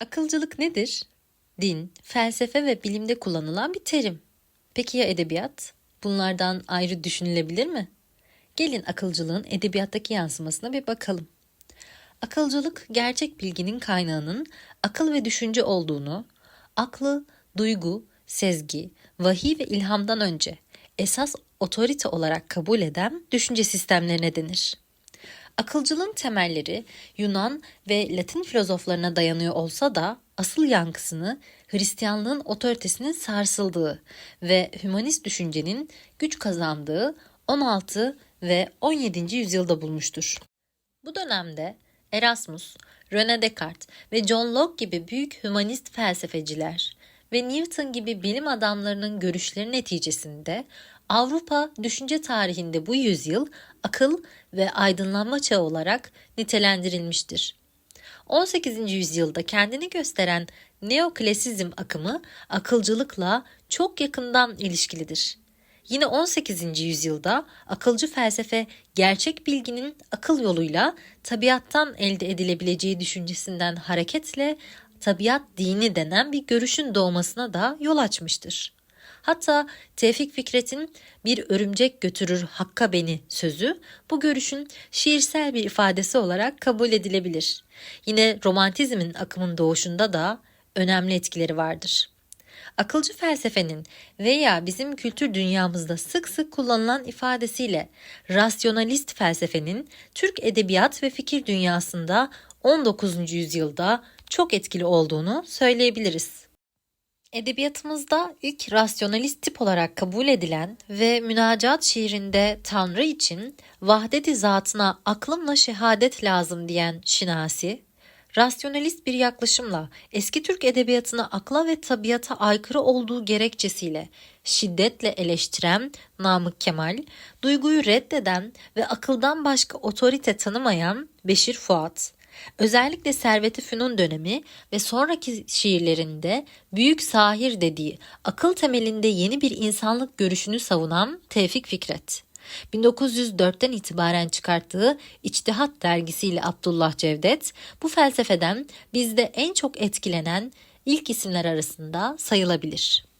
Akılcılık nedir? Din, felsefe ve bilimde kullanılan bir terim. Peki ya edebiyat? Bunlardan ayrı düşünülebilir mi? Gelin akılcılığın edebiyattaki yansımasına bir bakalım. Akılcılık gerçek bilginin kaynağının akıl ve düşünce olduğunu, aklı, duygu, sezgi, vahiy ve ilhamdan önce esas otorite olarak kabul eden düşünce sistemlerine denir. Akılcılığın temelleri Yunan ve Latin filozoflarına dayanıyor olsa da asıl yankısını Hristiyanlığın otoritesinin sarsıldığı ve hümanist düşüncenin güç kazandığı 16 ve 17. yüzyılda bulmuştur. Bu dönemde Erasmus, René Descartes ve John Locke gibi büyük hümanist felsefeciler ve Newton gibi bilim adamlarının görüşleri neticesinde Avrupa düşünce tarihinde bu yüzyıl akıl ve aydınlanma çağı olarak nitelendirilmiştir. 18. yüzyılda kendini gösteren neoklasizm akımı akılcılıkla çok yakından ilişkilidir. Yine 18. yüzyılda akılcı felsefe gerçek bilginin akıl yoluyla tabiattan elde edilebileceği düşüncesinden hareketle tabiat dini denen bir görüşün doğmasına da yol açmıştır. Hatta Tevfik Fikret'in bir örümcek götürür hakka beni sözü bu görüşün şiirsel bir ifadesi olarak kabul edilebilir. Yine romantizmin akımın doğuşunda da önemli etkileri vardır. Akılcı felsefenin veya bizim kültür dünyamızda sık sık kullanılan ifadesiyle rasyonalist felsefenin Türk edebiyat ve fikir dünyasında 19. yüzyılda çok etkili olduğunu söyleyebiliriz. Edebiyatımızda ilk rasyonalist tip olarak kabul edilen ve münacat şiirinde Tanrı için vahdeti zatına aklımla şehadet lazım diyen Şinasi, rasyonalist bir yaklaşımla eski Türk edebiyatını akla ve tabiata aykırı olduğu gerekçesiyle şiddetle eleştiren Namık Kemal, duyguyu reddeden ve akıldan başka otorite tanımayan Beşir Fuat, özellikle Servet-i Fünun dönemi ve sonraki şiirlerinde büyük sahir dediği akıl temelinde yeni bir insanlık görüşünü savunan Tevfik Fikret. 1904'ten itibaren çıkarttığı İçtihat dergisiyle Abdullah Cevdet bu felsefeden bizde en çok etkilenen ilk isimler arasında sayılabilir.